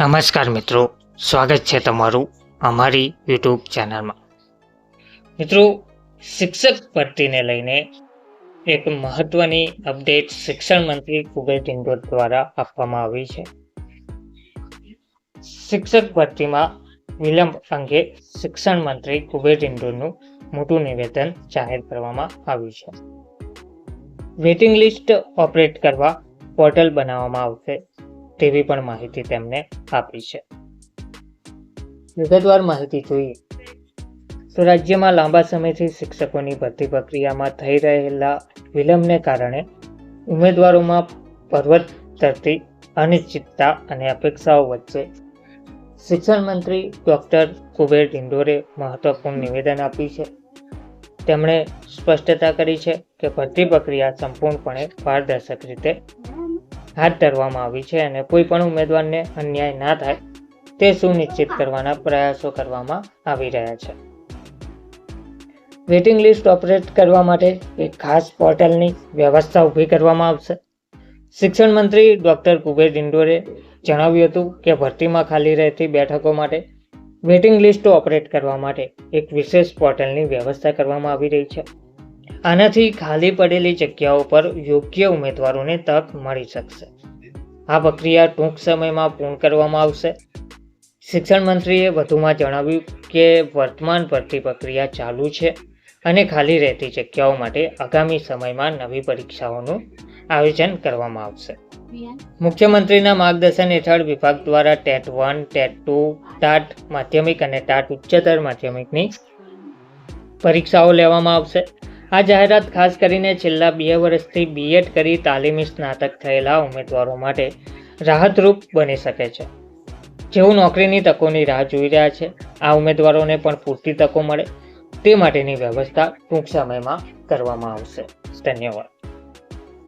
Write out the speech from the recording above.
નમસ્કાર મિત્રો, સ્વાગત છે તમારું અમારી યુટ્યુબ ચેનલમાં. મિત્રો, શિક્ષક ભરતીને લઈને એક મહત્વની અપડેટ શિક્ષણ મંત્રી કુબેર ટિંડોર દ્વારા આપવામાં આવી છે. શિક્ષક ભરતીમાં વિલંબ અંગે શિક્ષણ મંત્રી કુબેર ટિંડોરનું મોટું નિવેદન જાહેર કરવામાં આવ્યું છે. વેટિંગ લિસ્ટ ઓપરેટ કરવા પોર્ટલ બનાવવામાં આવશે. તેવી પણ માહિતી તેમને આપી છે. વિગતવાર માહિતી જોઈએ. તો રાજ્યમાં લાંબા સમયથી શિક્ષકોની ભરતી પ્રક્રિયામાં થઈ રહેલા વિલંબને કારણે ઉમેદવારોમાં પર્વત, તરતી, અનિશ્ચિતતા અને અપેક્ષાઓ વચ્ચે શિક્ષણ મંત્રી ડૉક્ટર કુબેર ડિંડોરે મહત્વપૂર્ણ નિવેદન આપ્યું છે. તેમણે સ્પષ્ટતા કરી છે કે ભરતી પ્રક્રિયા સંપૂર્ણપણે પારદર્શક રીતે હાથ ધરવામાં આવી છે અને કોઈ પણ ઉમેદવારને અન્યાય ના થાય, તે સુનિશ્ચિત કરવાના પ્રયાસો કરવામાં આવી રહ્યા છે. વેઇટિંગ લિસ્ટ ઓપરેટ કરવા માટે એક ખાસ પોર્ટલની વ્યવસ્થા ઊભી કરવામાં આવશે. શિક્ષણ મંત્રી ડૉક્ટર કુબેર ડિંડોરે જણાવ્યું હતું કે ભરતીમાં ખાલી રહેતી બેઠકો માટે વેટિંગ લિસ્ટ ઓપરેટ કરવા માટે એક વિશેષ પોર્ટલની વ્યવસ્થા કરવામાં આવી રહી છે. આનાથી ખાલી પડેલી જગ્યાઓ પર યોગ્ય ઉમેદવારોને તક મળી શકશે. આ પ્રક્રિયા ટૂંક સમયમાં પૂર્ણ કરવામાં આવશે. શિક્ષણ મંત્રીએ વધુમાં જણાવ્યું કે વર્તમાન ભરતી પ્રક્રિયા ચાલુ છે અને ખાલી રહેતી જગ્યાઓ માટે આગામી સમયમાં નવી પરીક્ષાઓનું આયોજન કરવામાં આવશે. મુખ્યમંત્રીના માર્ગદર્શન હેઠળ વિભાગ દ્વારા TET one TET two TAT માધ્યમિક અને ટાટ ઉચ્ચતર માધ્યમિકની પરીક્ષાઓ લેવામાં આવશે. આ જાહેરાત ખાસ કરીને છેલ્લા બે વર્ષથી બીએડ કરી તાલીમી સ્નાતક થયેલા ઉમેદવારો માટે રાહતરૂપ બની શકે છે. જેઓ નોકરીની તકોની રાહ જોઈ રહ્યા છે, આ ઉમેદવારોને પણ પૂરતી તકો મળે, તે માટેની વ્યવસ્થા ટૂંક સમયમાં કરવામાં આવશે. ધન્યવાદ.